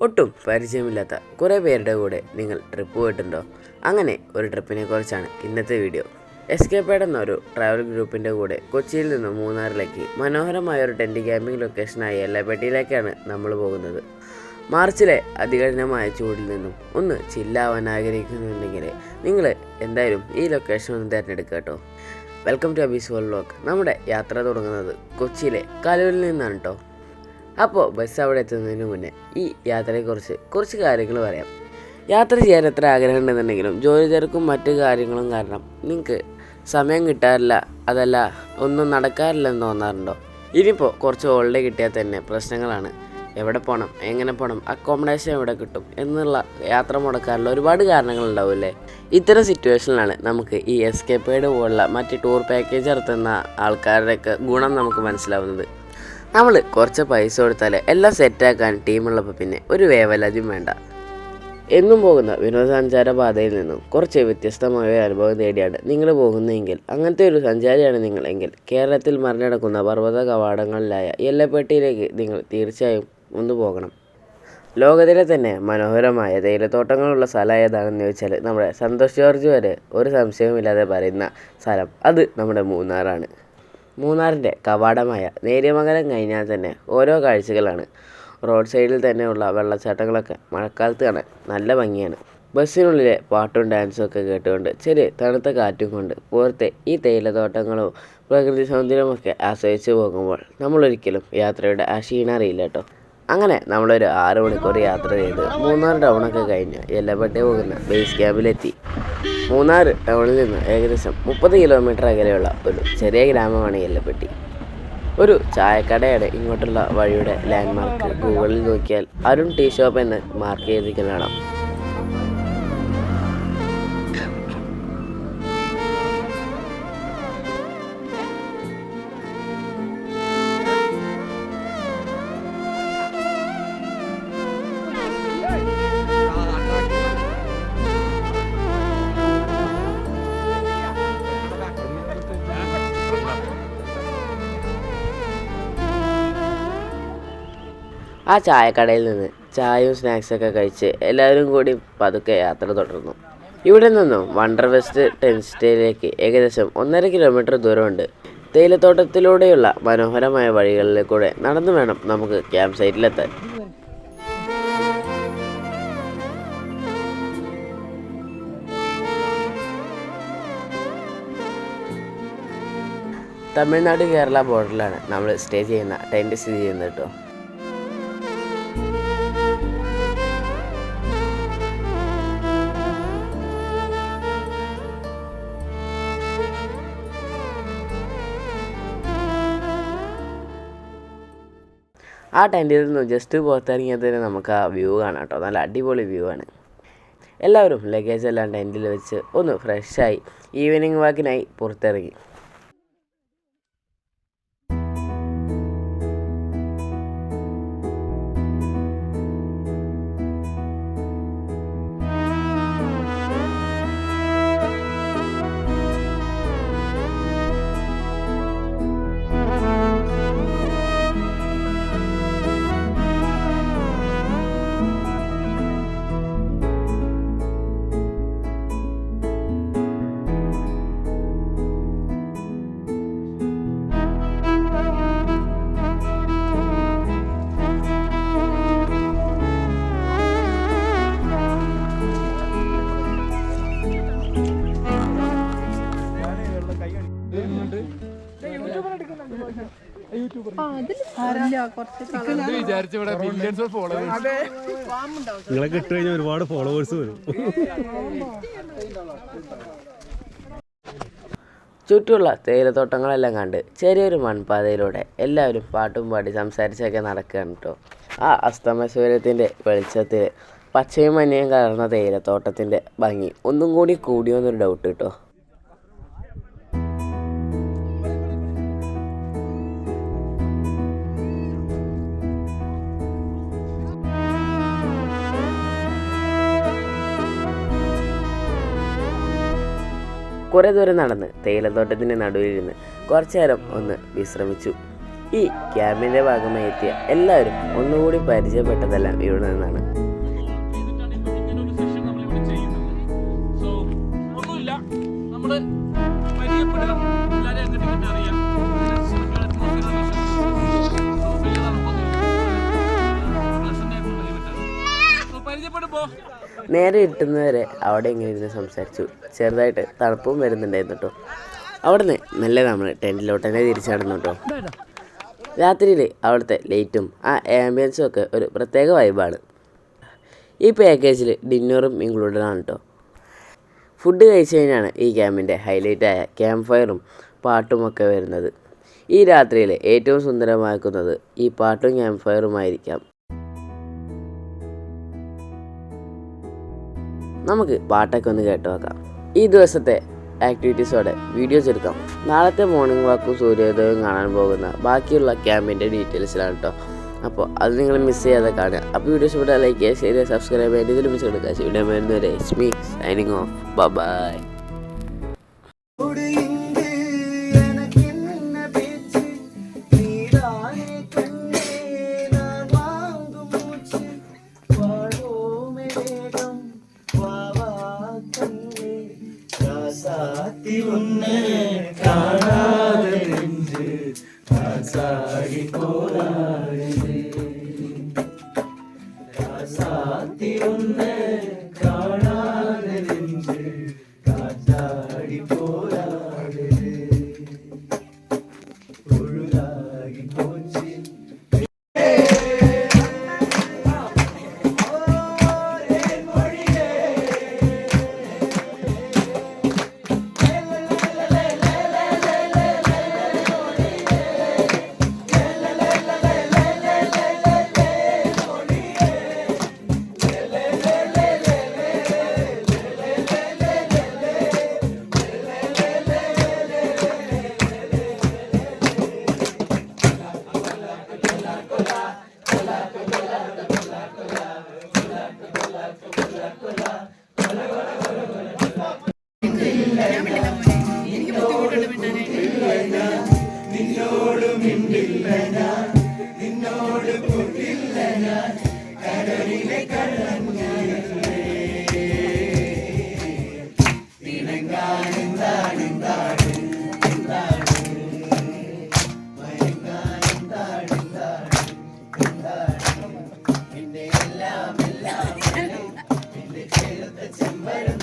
ഒട്ടും പരിചയമില്ലാത്ത കുറേ പേരുടെ കൂടെ നിങ്ങൾ ട്രിപ്പ് പോയിട്ടുണ്ടോ? അങ്ങനെ ഒരു ട്രിപ്പിനെ കുറിച്ചാണ് ഇന്നത്തെ വീഡിയോ എസ്കേപ്പേഡ് എന്നൊരു ട്രാവൽ ഗ്രൂപ്പിന്റെ കൂടെ കൊച്ചിയിൽ നിന്ന് മൂന്നാറിലേക്ക് മനോഹരമായ ഒരു ടെന്റ് ക്യാമ്പിംഗ് ലൊക്കേഷനായ എല്ലപ്പെട്ടിയിലേക്കാണ് നമ്മൾ പോകുന്നത്. മാർച്ചിലെ അതികഠിനമായ ചൂടിൽ നിന്നും ഒന്ന് ചില്ലാവാൻ ആഗ്രഹിക്കുന്നുണ്ടെങ്കിൽ നിങ്ങൾ എന്തായാലും ഈ ലൊക്കേഷൻ ഒന്ന് തിരഞ്ഞെടുക്കുക കേട്ടോ. Welcome to Abees world vlog നമ്മുടെ യാത്ര തുടങ്ങുന്നത് കൊച്ചിയിലെ കലൂരിൽ നിന്നാണ് കേട്ടോ അപ്പോൾ ബസ് അവിടെ എത്തുന്നതിന് മുന്നേ ഈ യാത്രയെക്കുറിച്ച് കുറച്ച് കാര്യങ്ങൾ പറയാം. യാത്ര ചെയ്യാൻ എത്ര ആഗ്രഹം ഉണ്ടെന്നുണ്ടെങ്കിലും ജോലി തിരക്കും മറ്റു കാര്യങ്ങളും കാരണം നിങ്ങൾക്ക് സമയം കിട്ടാറില്ല അതല്ല ഒന്നും നടക്കാറില്ലെന്ന് തോന്നാറുണ്ടോ? ഇനിയിപ്പോൾ കുറച്ച് ഹോളിഡേ കിട്ടിയാൽ തന്നെ പ്രശ്നങ്ങളാണ്. എവിടെ പോകണം എങ്ങനെ പോകണം അക്കോമഡേഷൻ എവിടെ കിട്ടും എന്നുള്ള യാത്ര മുടക്കാറുള്ള ഒരുപാട് കാരണങ്ങളുണ്ടാവില്ലേ ഇത്തരം സിറ്റുവേഷനിലാണ് നമുക്ക് ഈ എസ്കേപ്പേഡ് പോലുള്ള മറ്റ് ടൂർ പാക്കേജ് നടത്തുന്ന ആൾക്കാരുടെയൊക്കെ ഗുണം നമുക്ക് മനസ്സിലാവുന്നത്. നമ്മൾ കുറച്ച് പൈസ കൊടുത്താൽ എല്ലാം സെറ്റാക്കാൻ ടീമുള്ളപ്പോൾ പിന്നെ ഒരു വേവലാതിയും വേണ്ട. എന്നും പോകുന്ന വിനോദസഞ്ചാര പാതയിൽ നിന്നും കുറച്ച് വ്യത്യസ്തമായ ഒരു അനുഭവം തേടിയാണ് നിങ്ങൾ പോകുന്നതെങ്കിൽ അങ്ങനത്തെ ഒരു സഞ്ചാരിയാണ് നിങ്ങൾ എങ്കിൽ കേരളത്തിൽ മറിഞ്ഞടക്കുന്ന പർവത കവാടങ്ങളിലായ എല്ലപ്പെട്ടിയിലേക്ക് നിങ്ങൾ തീർച്ചയായും ഒന്ന് പോകണം. ലോകത്തിലെ തന്നെ മനോഹരമായ തേയിലത്തോട്ടങ്ങളുള്ള സ്ഥലം ഏതാണെന്ന് ചോദിച്ചാൽ നമ്മുടെ സന്തോഷ് ജോർജ് വരെ ഒരു സംശയവുമില്ലാതെ പറയുന്ന സ്ഥലം അത് നമ്മുടെ മൂന്നാറാണ്. മൂന്നാറിന്റെ കവാടമായ നേര്യമംഗലം കഴിഞ്ഞാൽ തന്നെ ഓരോ കാഴ്ചകളാണ്. റോഡ് സൈഡിൽ തന്നെയുള്ള വെള്ളച്ചാട്ടങ്ങളൊക്കെ മഴക്കാലത്ത് കാണാൻ നല്ല ഭംഗിയാണ്. ബസ്സിനുള്ളിലെ പാട്ടും ഡാൻസും ഒക്കെ കേട്ടുകൊണ്ട് ചെറിയ തണുത്ത കാറ്റും കൊണ്ട് പുറത്തെ ഈ തേയിലത്തോട്ടങ്ങളും പ്രകൃതി സൗന്ദര്യമൊക്കെ ആസ്വദിച്ച് പോകുമ്പോൾ നമ്മളൊരിക്കലും യാത്രയുടെ ആ ക്ഷീണം അറിയില്ല കേട്ടോ. അങ്ങനെ നമ്മളൊരു ആറ് മണിക്കൂർ യാത്ര ചെയ്ത് മൂന്നാർ ടൗണൊക്കെ കഴിഞ്ഞ് എല്ലപ്പെട്ടി പോകുന്ന ബേസ് ക്യാമ്പിലെത്തി മൂന്നാർ ടൗണിൽ നിന്ന് ഏകദേശം മുപ്പത് കിലോമീറ്റർ അകലെയുള്ള ഒരു ചെറിയ ഗ്രാമമാണ് എല്ലപ്പെട്ടി. ഒരു ചായക്കടയുടെ ഇങ്ങോട്ടുള്ള വഴിയുടെ ലാൻഡ്മാർക്ക് ഗൂഗിളിൽ നോക്കിയാൽ അരുൺ ടീ ഷോപ്പ് എന്ന് മാർക്ക് ചെയ്തിരിക്കുന്നതാണ്. ആ ചായക്കടയിൽ നിന്ന് ചായയും സ്നാക്സൊക്കെ കഴിച്ച് എല്ലാവരും കൂടി പതുക്കെ യാത്ര തുടർന്നു. ഇവിടെ നിന്നും വണ്ടർ വെസ്റ്റ് ടെൻസ്റ്റേയിലേക്ക് ഏകദേശം ഒന്നര കിലോമീറ്റർ ദൂരമുണ്ട്. തേയിലത്തോട്ടത്തിലൂടെയുള്ള മനോഹരമായ വഴികളിലൂടെ നടന്നു വേണം നമുക്ക് ക്യാമ്പ് സൈറ്റിലെത്താൻ തമിഴ്നാട് കേരള ബോർഡറിലാണ് നമ്മൾ സ്റ്റേ ചെയ്യുന്ന ടെന്റ് സ്ഥിതി ചെയ്യുന്നത് കേട്ടോ. ആ ടെന്റിൽ നിന്ന് ജസ്റ്റ് പുറത്തിറങ്ങിയാൽ തന്നെ നമുക്ക് ആ വ്യൂ കാണാം കേട്ടോ നല്ല അടിപൊളി വ്യൂ ആണ്. എല്ലാവരും ലഗേജ് എല്ലാം ടെന്റിൽ വെച്ച് ഒന്ന് ഫ്രഷായി ഈവനിങ് വാക്കിനായി പുറത്തിറങ്ങി. നിങ്ങളെ കിട്ടു കഴിഞ്ഞാൽ ഒരുപാട് ഫോളോവേഴ്സ് വരും. ചുറ്റുമുള്ള തേയിലത്തോട്ടങ്ങളെല്ലാം കണ്ട് ചെറിയൊരു മൺപാതയിലൂടെ എല്ലാവരും പാട്ടും പാടി സംസാരിച്ചൊക്കെ നടക്കുകയാണ് കേട്ടോ ആ അസ്തമസൂര്യത്തിന്റെ വെളിച്ചത്തിൽ പച്ചയും മഞ്ഞയും കലർന്ന തേയിലത്തോട്ടത്തിന്റെ ഭംഗി ഒന്നും കൂടി കൂടിയോന്നൊരു ഡൗട്ട് കേട്ടോ കുറേ ദൂരം നടന്ന് തേയിലത്തോട്ടത്തിന്റെ നടുവിലിരുന്ന് കുറച്ചു നേരം ഒന്ന് വിശ്രമിച്ചു. ഈ ക്യാമ്പിന്റെ ഭാഗമായി എത്തിയ എല്ലാവരും ഒന്നുകൂടി പരിചയപ്പെട്ടതെല്ലാം ഇവിടെ നിന്നാണ്. നമ്മൾ നേരെ ഇരുട്ടുന്നവരെ അവിടെ ഇങ്ങനെ ഇരുന്ന് സംസാരിച്ചു. ചെറുതായിട്ട് തണുപ്പും വരുന്നുണ്ടായിരുന്നു കേട്ടോ അവിടെ നിന്ന് മെല്ലെ നമ്മൾ ടെന്റിലോട്ട് തന്നെ തിരിച്ചു നടന്നു കേട്ടോ രാത്രിയിൽ അവിടുത്തെ ലൈറ്റും ആ ആംബിയൻസും ഒക്കെ ഒരു പ്രത്യേക വൈബാണ് ഈ പാക്കേജിൽ ഡിന്നറും ഇൻക്ലൂഡഡ് ആണ് കേട്ടോ ഫുഡ് കഴിച്ച് കഴിഞ്ഞാണ് ഈ ക്യാമ്പിന്റെ ഹൈലൈറ്റായ ക്യാമ്പ് ഫയറും പാട്ടും ഒക്കെ വരുന്നത്. ഈ രാത്രിയിൽ ഏറ്റവും സുന്ദരമാക്കുന്നത് ഈ പാട്ടും ക്യാമ്പ് ഫയറുമായിരിക്കാം നമുക്ക് പാട്ടൊക്കെ ഒന്ന് കേട്ട് നോക്കാം. ഈ ദിവസത്തെ ആക്ടിവിറ്റീസോടെ വീഡിയോസ് എടുക്കാം. നാളത്തെ മോർണിംഗ് വാക്കും സൂര്യോദയവും കാണാൻ പോകുന്ന ബാക്കിയുള്ള ക്യാമ്പിന്റെ ഡീറ്റെയിൽസിലാണ് കേട്ടോ അപ്പോൾ അത് നിങ്ങൾ മിസ് ചെയ്യാതെ കാണുക. അപ്പോൾ വീഡിയോസ് ഇവിടെ ലൈക്ക് ചെയ്യുക ഷെയർ ചെയ്യുക സബ്സ്ക്രൈബ് ചെയ്യുക. ഇതിൽ മിസ് എടുക്കുക. ഇവിടെ വരുന്നവരെ സ്മീ സൈനിങ് ഓഫ് ബൈ ഇരുപത്തിയൊന്ന് കണ്ടില്ല ഞാൻ കടലിലെ കടന്നു ചെമ്പരം